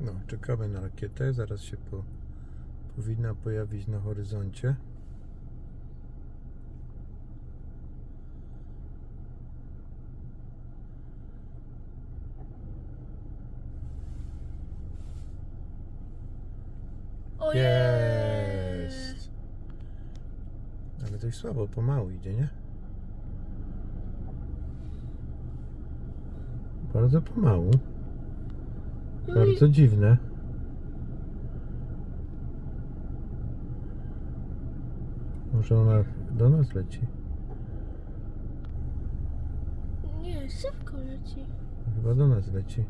No, czekamy na rakietę. Zaraz się po, powinna pojawić na horyzoncie. Jest! Ale dość słabo, pomału idzie, nie? Bardzo pomału. Bardzo dziwne. Może ona do nas leci? Nie, szybko leci. Chyba do nas leci.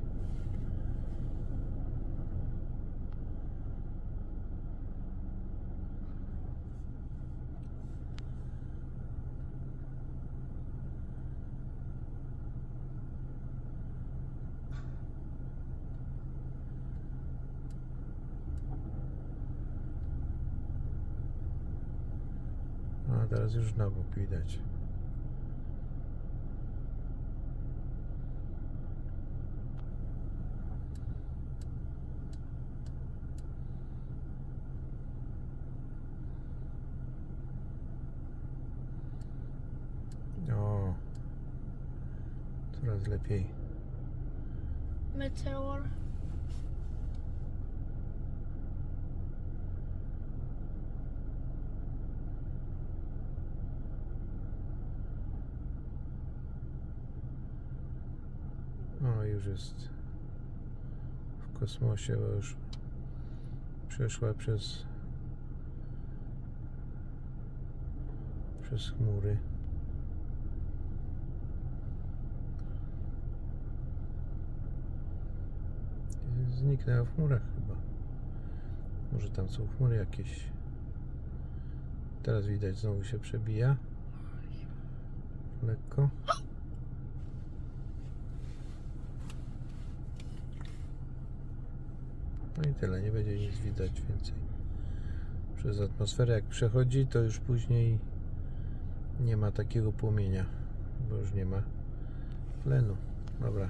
Teraz już na bok widać. O, coraz lepiej. Meteor. O, już jest w kosmosie, bo już przeszła przez przez chmury. Zniknęła w chmurach chyba. Może tam są chmury jakieś. Teraz widać, znowu się przebija. Lekko. No i tyle, nie będzie nic widać więcej. Przez atmosferę jak przechodzi, to już później nie ma takiego płomienia, bo już nie ma tlenu. Dobra,